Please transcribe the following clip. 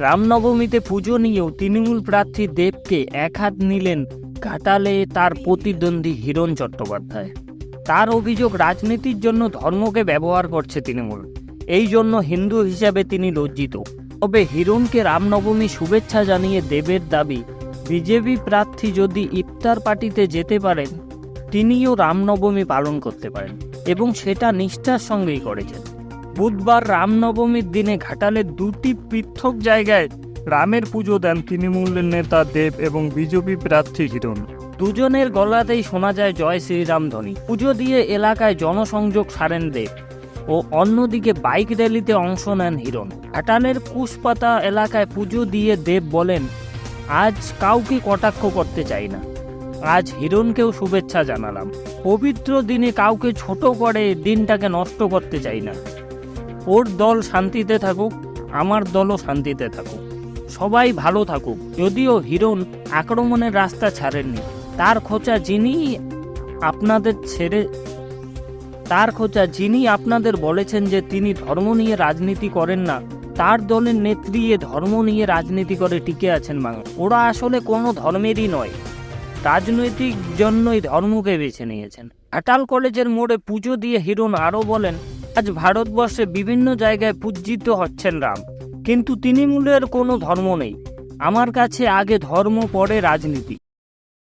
রামনবমীতে পুজো নিয়েও তৃণমূল প্রার্থী দেবকে এক হাত নিলেন ঘাটালে তার প্রতিদ্বন্দ্বী হিরণ চট্টোপাধ্যায়। তার অভিযোগ রাজনীতির জন্য ধর্মকে ব্যবহার করছে তৃণমূল। এই জন্য হিন্দু হিসাবে তিনি লজ্জিত। তবে হিরণকে রামনবমী শুভেচ্ছা জানিয়ে দেবের দাবি, বিজেপি প্রার্থী যদি ইফতার পার্টিতে যেতে পারেন, তিনিও রামনবমী পালন করতে পারেন এবং সেটা নিষ্ঠার সঙ্গেই করেছেন। বুধবার রামনবমীর দিনে ঘাটালের দুটি পৃথক জায়গায় রামের পুজো দেন তৃণমূলের নেতা দেব এবং বিজেপি প্রার্থী হিরণ। দুজনের গলাতেই শোনা যায় জয় শ্রীরাম ধ্বনি। পুজো দিয়ে এলাকায় জনসংযোগ সারেন দেব ও অন্যদিকে বাইক র্যালিতে অংশ নেন হিরণ। ঘাটালের কুশপাতা এলাকায় পুজো দিয়ে দেব বলেন, আজ কাউকে কটাক্ষ করতে চাই না। আজ হিরণকেও শুভেচ্ছা জানালাম। পবিত্র দিনে কাউকে ছোট করে দিনটাকে নষ্ট করতে চাই না। ওর দল শান্তিতে থাকুক, আমার দলও শান্তিতে থাকুক। সবাই ভালো থাকুক, যদিও হিরণ আক্রমণের রাস্তা ছাড়েননি। তার খোঁচা যিনি আপনাদের ছেড়ে, তার খোঁচা যিনি আপনাদের বলেছেন যে তিনি ধর্ম নিয়ে রাজনীতি করেন না, তার দলের নেত্রী এ ধর্ম নিয়ে রাজনীতি করে টিকে আছেন বাংলা ওরা আসলে কোনো ধর্মেরই নয়। রাজনৈতিক জন্যই ধর্মকে বেছে নিয়েছেন। আটাল কলেজের মোড়ে পুজো দিয়ে হিরণ আরও বলেন আজ ভারতবর্ষে বিভিন্ন জায়গায় পূজিত হচ্ছেন রাম। কিন্তু তিনি মূলের কোনো ধর্ম নেই। আমার কাছে আগে ধর্ম, পরে রাজনীতি।